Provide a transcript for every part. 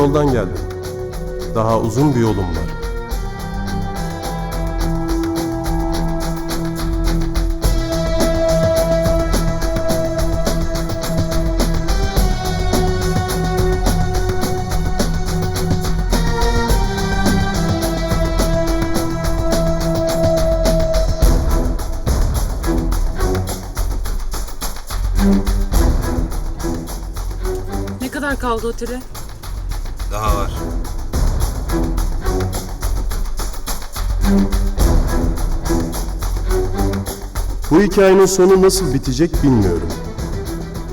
Yoldan geldim. Daha uzun bir yolum var. Ne kadar kaldı otele? Bu hikayenin sonu nasıl bitecek bilmiyorum.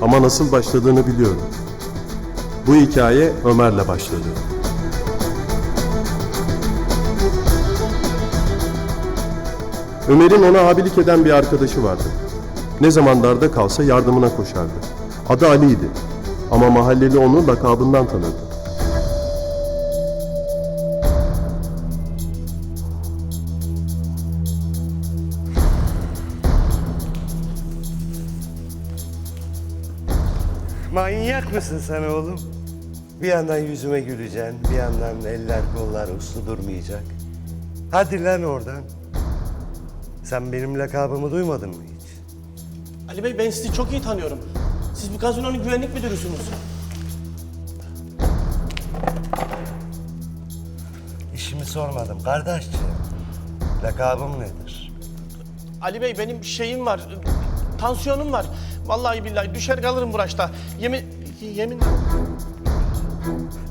Ama nasıl başladığını biliyorum. Bu hikaye Ömer'le başladı. Ömer'in ona abilik eden bir arkadaşı vardı. Ne zaman darda kalsa yardımına koşardı. Adı Ali'ydi. Ama mahalleli onu lakabından tanırdı. Manyak mısın sen oğlum? Bir yandan yüzüme güleceksin, bir yandan eller kollar uslu durmayacak. Hadi lan oradan. Sen benim lakabımı duymadın mı hiç? Ali Bey ben sizi çok iyi tanıyorum. Siz bu gazinonun güvenlik müdürüsünüz. İşimi sormadım kardeşciğim. Lakabım nedir? Ali Bey benim şeyim var. Tansiyonum var. Vallahi billahi düşer kalırım bu raşta. Yemin yemin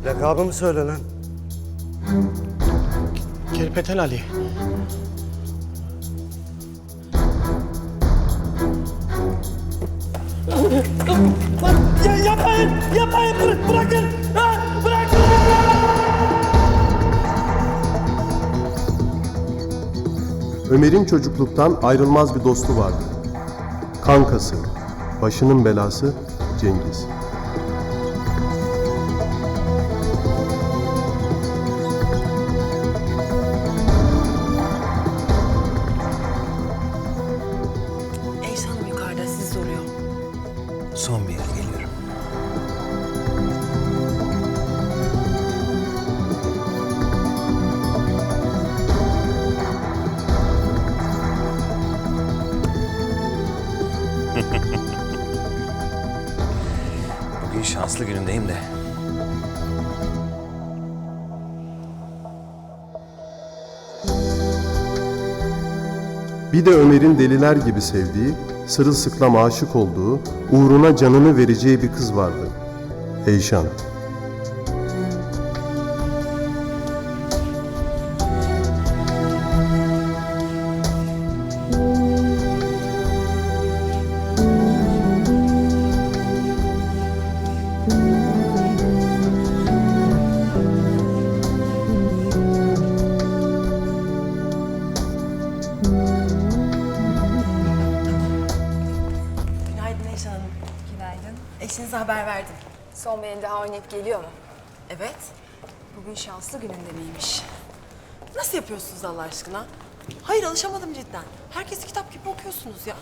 Lakabımı söyle lan. Kerpeten Ali. Ya yapmayın! Yapmayın! Bırak, bırakın! Ha, bırakın! Ömer'in çocukluktan ayrılmaz bir dostu vardı. Kankası, başının belası Cengiz. De Ömer'in deliler gibi sevdiği, sırılsıklam aşık olduğu, uğruna canını vereceği bir kız vardı. Eyşan. Son beyin daha oynayıp geliyor mu? Evet. Bugün şanslı gününde miymiş? Nasıl yapıyorsunuz Allah aşkına? Hayır alışamadım cidden. Herkesi kitap gibi okuyorsunuz ya.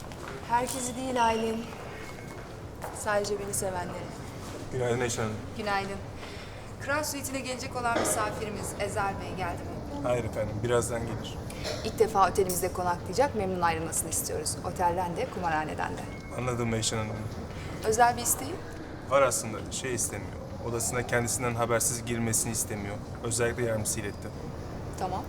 Herkesi değil Aylin. Sadece beni sevenleri. Günaydın Eyşan Hanım. Günaydın. Kral Suite'ine gelecek olan misafirimiz Ezel Bey geldi mi? Hayır efendim, birazdan gelir. İlk defa otelimizde konaklayacak, memnun ayrılmasını istiyoruz. Otelden de, kumarhaneden de. Anladım Eyşan Hanım. Özel bir isteği? Var aslında, şey istemiyor. Odasına kendisinden habersiz girmesini istemiyor. Özellikle yardımcısı iletti. Tamam.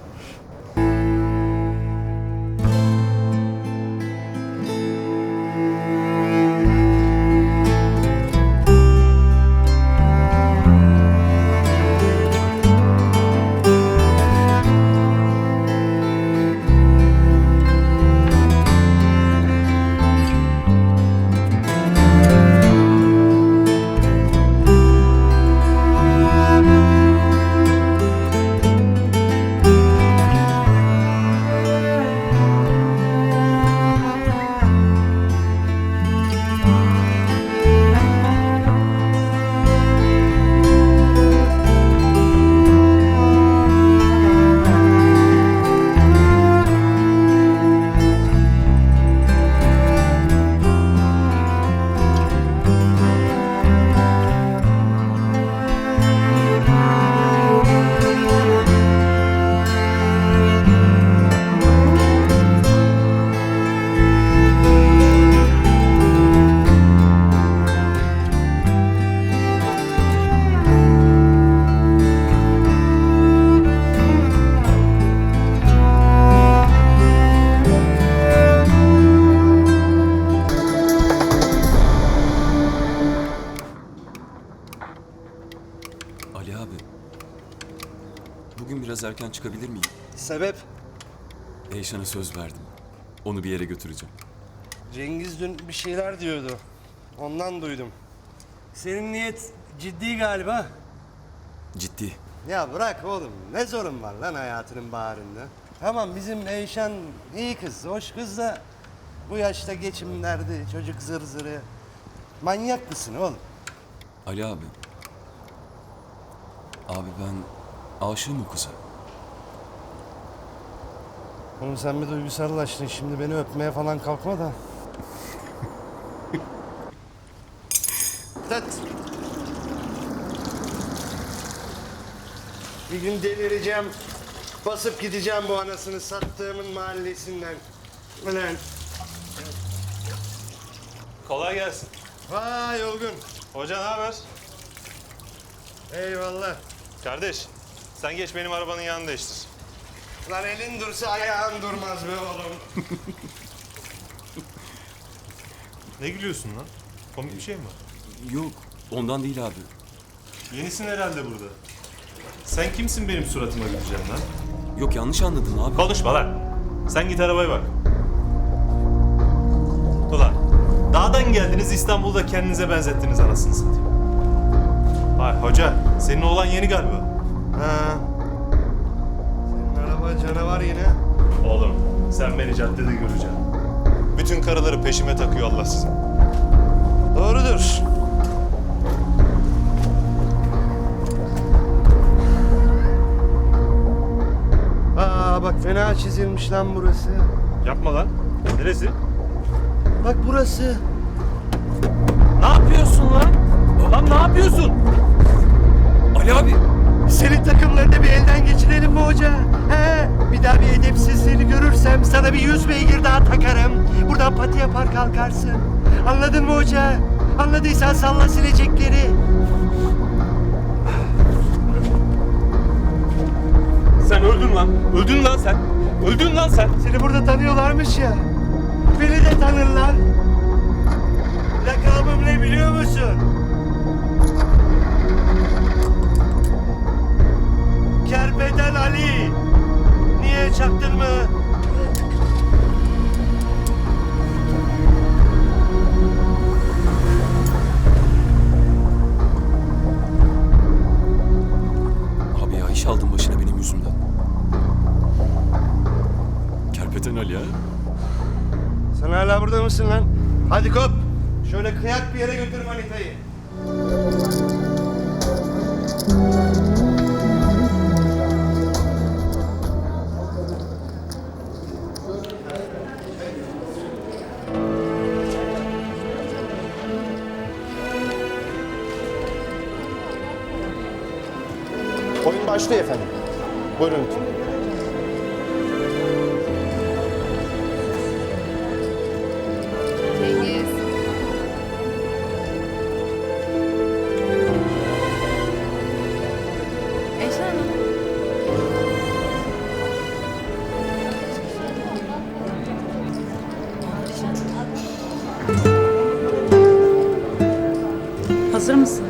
Eyşan'a söz verdim. Onu bir yere götüreceğim. Cengiz dün bir şeyler diyordu. Ondan duydum. Senin niyet ciddi galiba. Ciddi. Ya bırak oğlum. Ne zorun var lan hayatının baharında? Tamam bizim Eyşan iyi kız, hoş kız da bu yaşta geçim derdi, çocuk zır zırı. Manyak mısın oğlum? Ali abi. Abi ben aşığım o kıza. Oğlum sen bir duygusallaştın. Şimdi beni öpmeye falan kalkma da. Tat. Bir gün delireceğim. Basıp gideceğim bu anasını sattığımın mahallesinden. Ulan. Kolay gelsin. Vay Olgun. Hoca ne haber? Eyvallah. Kardeş, sen geç benim arabanın yanını değiştir. Lan elin dursa ayağın durmaz be oğlum. Ne gülüyorsun lan? Komik bir şey mi var? Yok ondan değil abi. Yenisin herhalde burada. Sen kimsin benim suratıma güleceksin lan? Yok yanlış anladın abi. Konuşma lan. Sen git arabaya bak. Ulan, dağdan geldiniz İstanbul'da kendinize benzettiniz anasını satayım. Vay hoca, senin oğlan yeni galiba. Ha. Canavar yine. Oğlum, sen beni caddede göreceksin. Bütün karıları peşime takıyor Allah size. Doğrudur. Aa bak fena çizilmiş lan burası. Yapma lan. Neresi? Bak burası. Ne yapıyorsun lan? Lan ne yapıyorsun? Ali abi. Senin takımlarını bir elden geçirelim mi hoca? He? Bir daha bir edepsizliğini görürsem sana bir yüz beygir daha takarım. Buradan pati yapar kalkarsın. Anladın mı hoca? Anladıysan salla silecekleri. Sen öldün lan. Öldün lan sen. Öldün lan sen. Seni burada tanıyorlarmış ya. Beni de tanırlar. Lakabım ne biliyor musun? Kerpeden Ali. Niye çaktın mı? Abi ya iş aldın başına benim yüzümden. Kerpeten Ali ha? Sen hala burada mısın lan? Hadi kop. Şöyle kıyak bir yere götür manitayı. Başlıyor efendim. Buyurun lütfen. Cengiz. Hanım. Hazır mısın?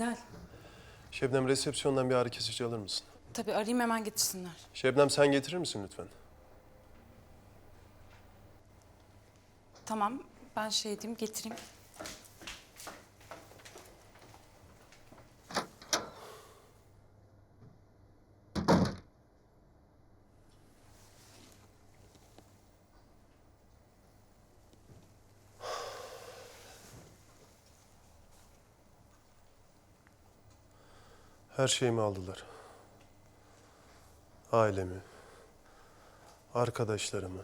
Ezel. Şebnem resepsiyondan bir ağrı kesici alır mısın? Tabii arayayım hemen getirsinler. Şebnem sen getirir misin lütfen? Tamam ben şey edeyim getireyim. Her şeyimi aldılar. Ailemi, arkadaşlarımı.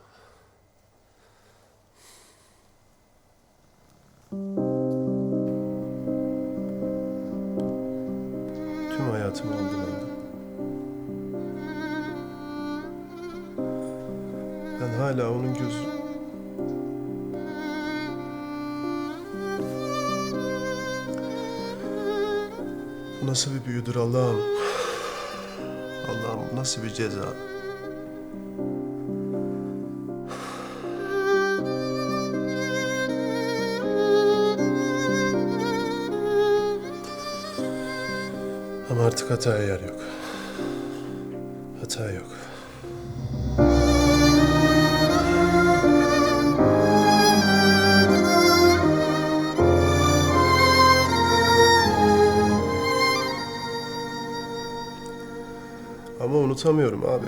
Tüm hayatımı aldılar. Ben hala onun gözü... nasıl bir büyüdür Allah'ım? Allah'ım nasıl bir ceza? Ama artık hataya yer yok. Hata yok. Ama unutamıyorum abi.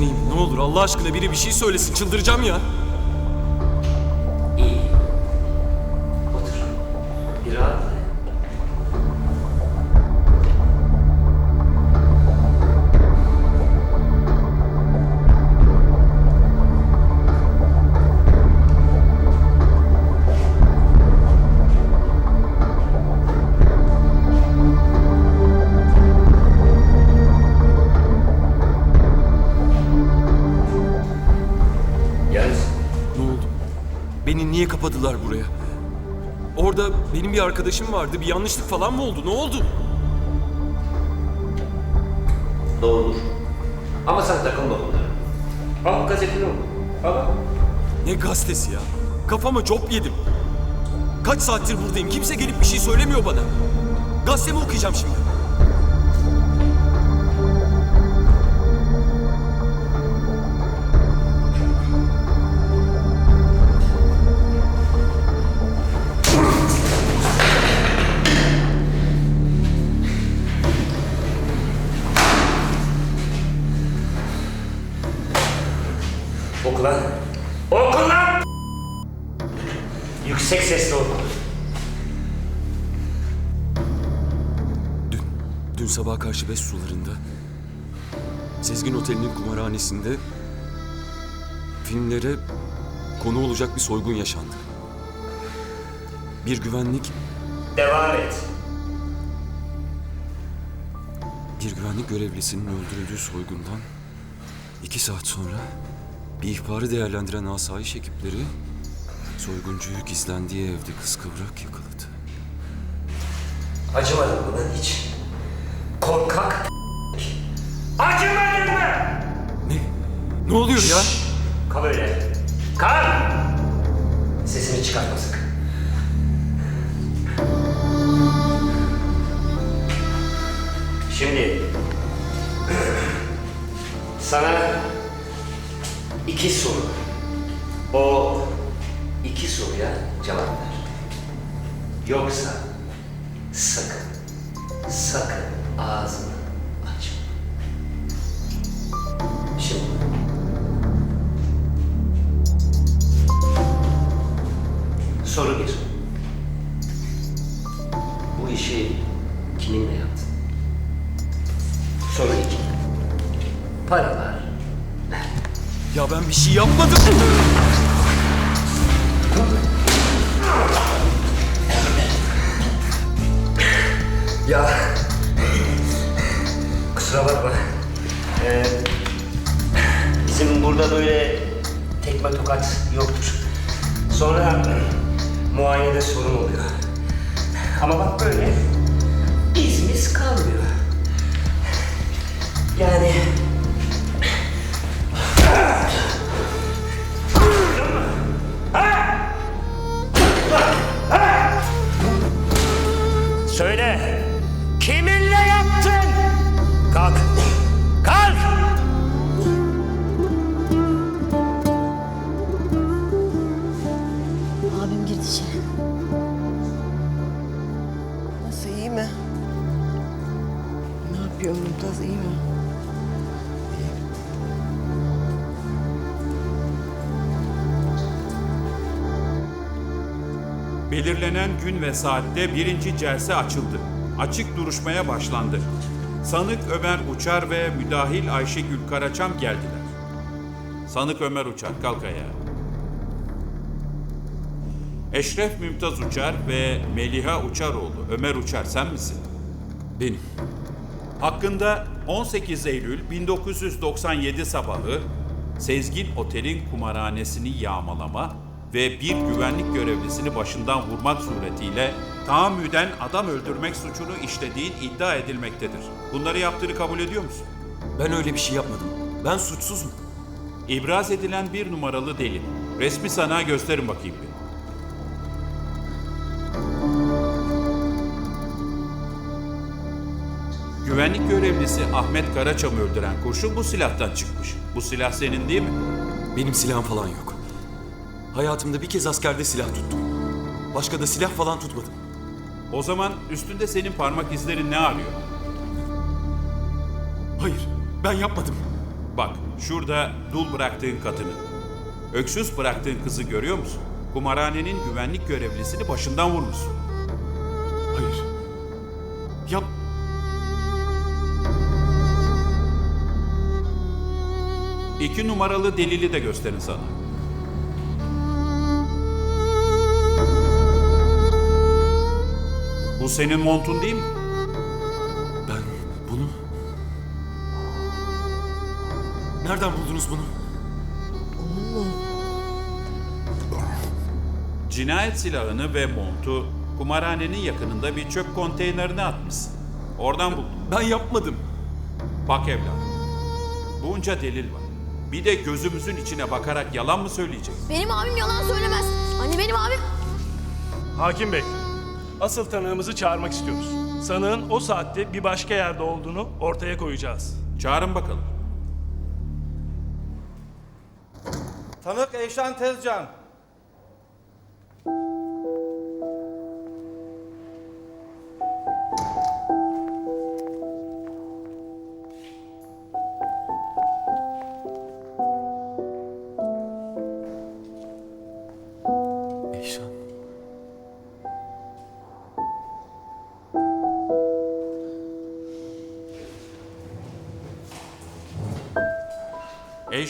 İyiyim. Ne olur Allah aşkına biri bir şey söylesin. Çıldıracağım ya. Kapadılar buraya? Orada benim bir arkadaşım vardı. Bir yanlışlık falan mı oldu? Ne oldu? doğrudur. Ama sen takılma bunlara. Al gazeteni oku. Al. Ne gazetesi ya? Kafama cop yedim. Kaç saattir buradayım. Kimse gelip bir şey söylemiyor bana. Gazete mi okuyacağım şimdi? Dün sabah karşı beş sularında Sezgin Oteli'nin kumarhanesinde filmlere konu olacak bir soygun yaşandı. Bir güvenlik, Devam et. bir güvenlik görevlisinin öldürüldüğü soygundan iki saat sonra bir ihbarı değerlendiren asayiş ekipleri soyguncuyu gizlendiği evde kıskıvrak yakaladı. Acımadın mı lan hiç? Korkak Acımadın mı? Ne? Ne oluyor ya? Kal öyle. Kal! Sesini çıkartma sakın. Şimdi sana iki soru. O iki soruya cevap ver. Yoksa sakın, sakın ağzını aç. Şimdi. Soru bir. Bu işi kiminle yaptın? Soru iki. Paralar Ya ben bir şey yapmadım. Ya kusura bakma. Ee, bizim burada böyle tekme tokat yoktur. Sonra muayenede sorun oluyor. Ama bak böyle izimiz kalmıyor. Yani gün ve saatte birinci celse açıldı. Açık duruşmaya başlandı. Sanık Ömer Uçar ve müdahil Ayşegül Karaçam geldiler. Sanık Ömer Uçar, kalk ayağa. Eşref Mümtaz Uçar ve Meliha Uçaroğlu, Ömer Uçar sen misin? Benim. Hakkında 18 Eylül 1997 sabahı Sezgin Otel'in kumarhanesini yağmalama ve bir güvenlik görevlisini başından vurmak suretiyle tahammüden adam öldürmek suçunu işlediğin iddia edilmektedir. Bunları yaptığını kabul ediyor musun? Ben öyle bir şey yapmadım. Ben suçsuzum. İbraz edilen bir numaralı delil. Resmi sana gösterin bakayım bir. Güvenlik görevlisi Ahmet Karaçam'ı öldüren kurşun bu silahtan çıkmış. Bu silah senin değil mi? Benim silahım falan yok. Hayatımda bir kez askerde silah tuttum. Başka da silah falan tutmadım. O zaman üstünde senin parmak izlerin ne arıyor? Hayır, ben yapmadım. Bak şurada dul bıraktığın kadını. Öksüz bıraktığın kızı görüyor musun? Kumarhanenin güvenlik görevlisini başından vurmuşsun. Hayır. Yap. İki numaralı delili de gösterin sana. Bu senin montun değil mi? Ben bunu... Nereden buldunuz bunu? Cinayet silahını ve montu kumarhanenin yakınında bir çöp konteynerine atmışsın. Oradan buldum. Ben yapmadım. Bak evladım. Bunca delil var. Bir de gözümüzün içine bakarak yalan mı söyleyeceksin? Benim abim yalan söylemez. Anne benim abim. Hakim Bey, asıl tanığımızı çağırmak istiyoruz. Sanığın o saatte bir başka yerde olduğunu ortaya koyacağız. Çağırın bakalım. Tanık Eyşan Tezcan.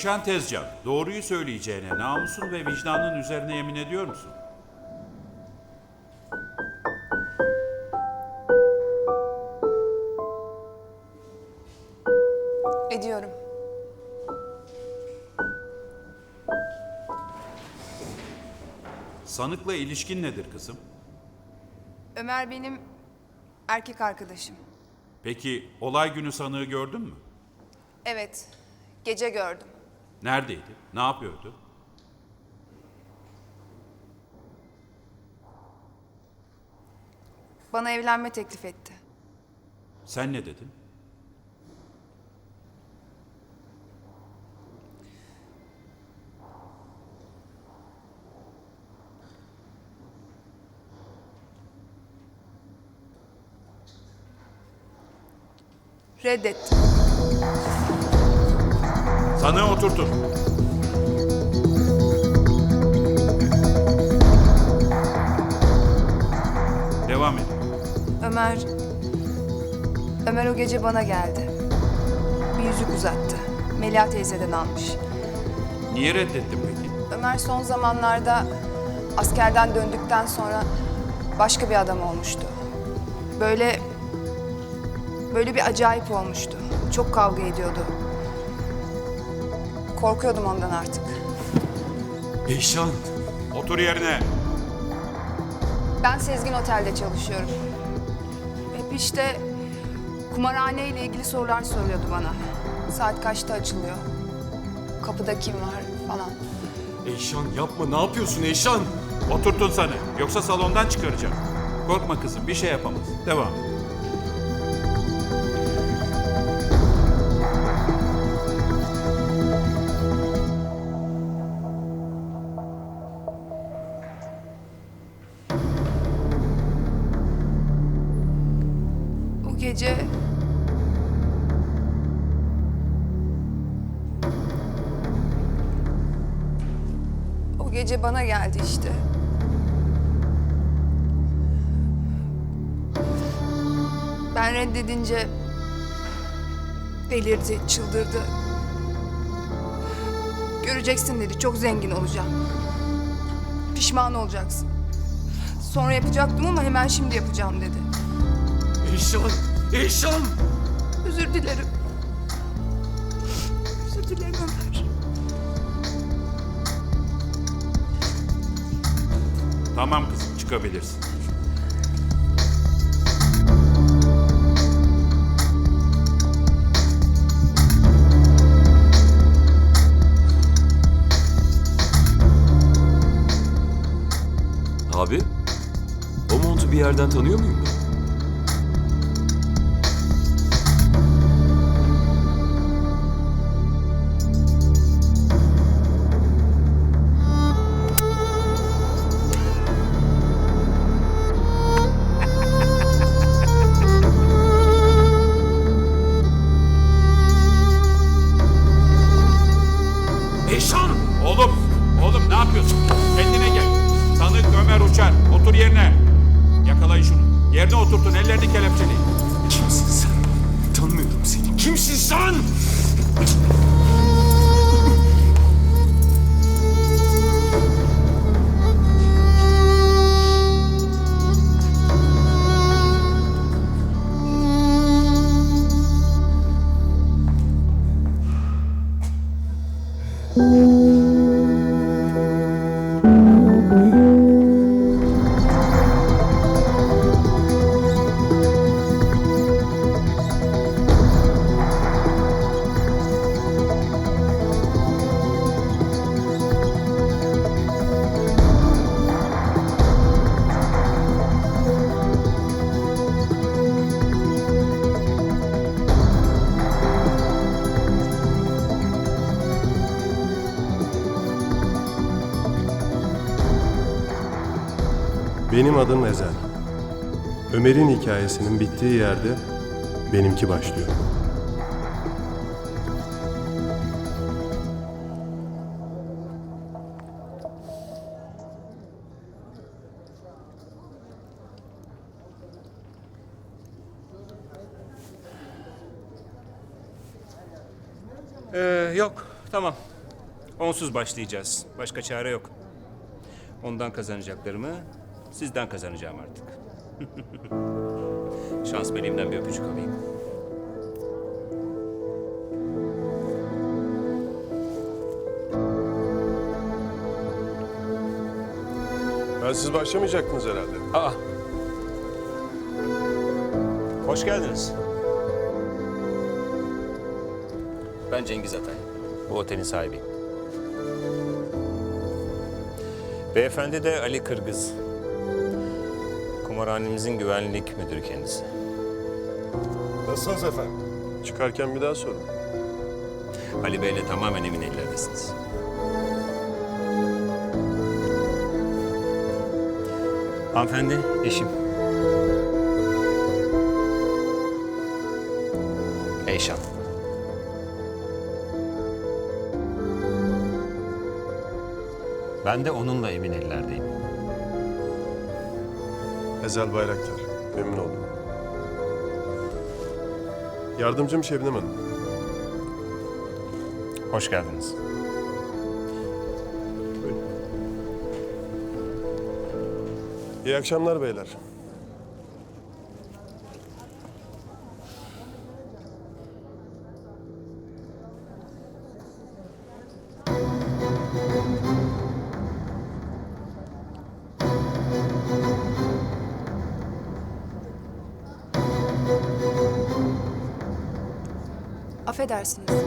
Eyşan Tezcan, doğruyu söyleyeceğine namusun ve vicdanın üzerine yemin ediyor musun? Ediyorum. Sanıkla ilişkin nedir kızım? Ömer benim erkek arkadaşım. Peki olay günü sanığı gördün mü? Evet, gece gördüm. Neredeydi? Ne yapıyordu? Bana evlenme teklif etti. Sen ne dedin? Reddettim. Sanığı oturtun. Devam edin. Ömer... Ömer o gece bana geldi. Bir yüzük uzattı. Melia teyzeden almış. Niye reddettin peki? Ömer son zamanlarda askerden döndükten sonra başka bir adam olmuştu. Böyle böyle bir acayip olmuştu. Çok kavga ediyordu. Korkuyordum ondan artık. Eyşan. Otur yerine. Ben Sezgin Otel'de çalışıyorum. Hep işte kumarhane ile ilgili sorular soruyordu bana. Saat kaçta açılıyor? Kapıda kim var falan. Eyşan yapma ne yapıyorsun Eyşan? Oturtun sanığı. Yoksa salondan çıkaracağım. Korkma kızım bir şey yapamaz. Devam. Gece bana geldi işte. Ben reddedince delirdi, çıldırdı. Göreceksin dedi, çok zengin olacağım. Pişman olacaksın. Sonra yapacaktım ama hemen şimdi yapacağım dedi. Eyşan. Eyşan. Özür dilerim. Tamam kızım çıkabilirsin. Abi. O montu bir yerden tanıyor muyum ben? Kimsin sen? Tanımıyorum seni. Kimsin sen? Benim adım Ezel. Ömer'in hikayesinin bittiği yerde benimki başlıyor. Ee, yok, tamam. Onsuz başlayacağız. Başka çare yok. Ondan kazanacaklarımı sizden kazanacağım artık. Şans meleğimden bir öpücük alayım. Ben siz başlamayacaktınız herhalde. Aa. Hoş geldiniz. Ben Cengiz Atay. Bu otelin sahibiyim. Beyefendi de Ali Kırgız. Kumarhanemizin güvenlik müdürü kendisi. Nasılsınız efendim? Çıkarken bir daha sorun. Ali Bey'le tamamen emin ellerdesiniz. Hanımefendi, eşim. Eyşan. Ben de onunla emin ellerdeyim. Ezel Bayraktar. Memnun oldum. Yardımcım Şebnem Hanım. Hoş geldiniz. İyi akşamlar beyler. Affedersiniz.